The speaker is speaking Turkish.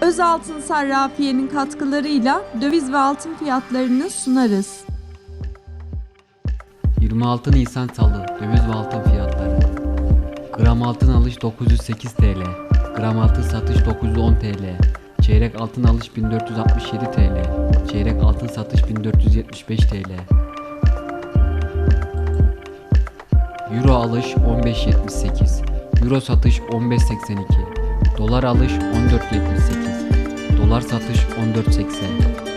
Özaltın Sarrafiye'nin katkılarıyla döviz ve altın fiyatlarını sunarız. 26 Nisan Salı döviz ve altın fiyatları. Gram altın alış 908 TL, gram altın satış 910 TL, çeyrek altın alış 1467 TL, çeyrek altın satış 1475 TL. Euro alış 15.78, Euro satış 15.82, Dolar alış 14.78, Dolar satış 14.80,